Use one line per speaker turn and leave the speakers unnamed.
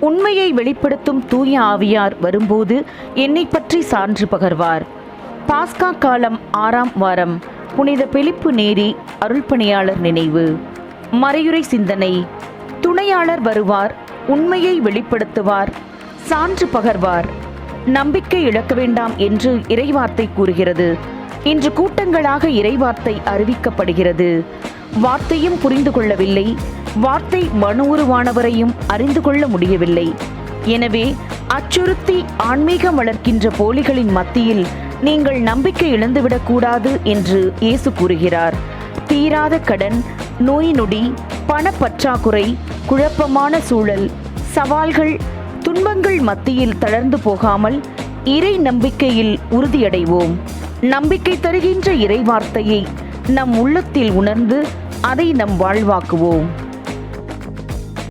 உண்மையை வெளிப்படுத்தும் தூய ஆவியார் வரும்போது என்னை பற்றி சான்று பகர்வார். பாஸ்கா காலம் ஆறாம் வாரம். புனித பிலிப்பு நேரி அருள்பணியாளர் நினைவு. மறையுறை சிந்தனை. துணையாளர் வருவார் உண்மையை வெளிப்படுத்துவார் சான்று பகர்வார். நம்பிக்கை இழக்க வேண்டாம் என்று இறைவார்த்தை கூறுகிறது. இன்று கூட்டங்களாக இறைவார்த்தை அறிவிக்கப்படுகிறது. வார்த்தையும் புரிந்து கொள்ளவில்லை வார்த்தை மனு உருவானவரையும் அறிந்து கொள்ள முடியவில்லை. எனவே அச்சுறுத்தி ஆன்மீகம் வளர்க்கின்ற போலிகளின் மத்தியில் நீங்கள் நம்பிக்கை இழந்துவிடக்கூடாது என்று இயேசு கூறுகிறார். தீராத கடன் நோய் நொடி பணப்பற்றாக்குறை குழப்பமான சூழல் சவால்கள் துன்பங்கள் மத்தியில் தளர்ந்து போகாமல் இறை நம்பிக்கையில் உறுதியடைவோம். நம்பிக்கை தருகின்ற இறை வார்த்தையை நம் உள்ளத்தில் உணர்ந்து அதை நம் வாழ்வாக்குவோம்.